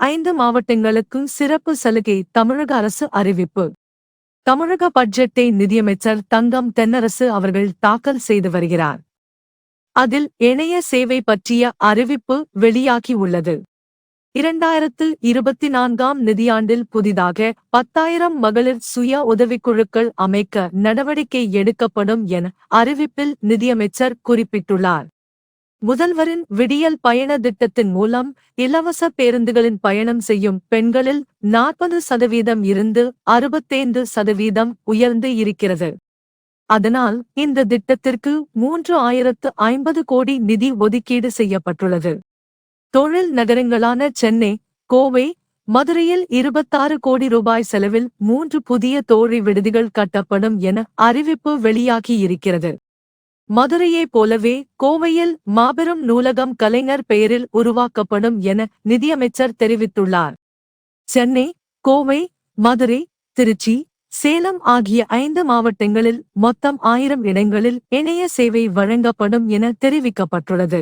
ஐந்து மாவட்டங்களுக்கும் சிறப்பு சலுகை தமிழக அரசு அறிவிப்பு. தமிழக பட்ஜெட்டை நிதியமைச்சர் தங்கம் தென்னரசு அவர்கள் தாக்கல் செய்து வருகிறார். அதில் இணைய சேவை பற்றிய அறிவிப்பு வெளியாகியுள்ளது இரண்டாயிரத்து இருபத்தி நான்காம் நிதியாண்டில் புதிதாக பத்தாயிரம் மகளிர் சுய உதவிக்குழுக்கள் அமைக்க நடவடிக்கை எடுக்கப்படும் என அறிவிப்பில் நிதியமைச்சர் குறிப்பிட்டுள்ளார். முதல்வரின் விடியல் பயண திட்டத்தின் மூலம் இலவச பேருந்துகளின் பயணம் செய்யும் பெண்களில் நாற்பது சதவீதம் இருந்து அறுபத்தைந்து சதவீதம் உயர்ந்து இருக்கிறது. அதனால் இந்த திட்டத்திற்கு மூன்று ஆயிரத்து ஐம்பது கோடி நிதி ஒதுக்கீடு செய்யப்பட்டுள்ளது. தொழில் நகரங்களான சென்னை கோவை மதுரையில் இருபத்தாறு கோடி ரூபாய் செலவில் மூன்று புதிய தோழி விடுதிகள் கட்டப்படும் என அறிவிப்பு வெளியாகியிருக்கிறது. மதுரையைப் போலவே கோவையில் மாபெரும் நூலகம் கலைஞர் பெயரில் உருவாக்கப்படும் என நிதியமைச்சர் தெரிவித்துள்ளார். சென்னை கோவை மதுரை திருச்சி சேலம் ஆகிய ஐந்து மாவட்டங்களில் மொத்தம் ஆயிரம் இடங்களில் இணைய சேவை வழங்கப்படும் என தெரிவிக்கப்பட்டுள்ளது.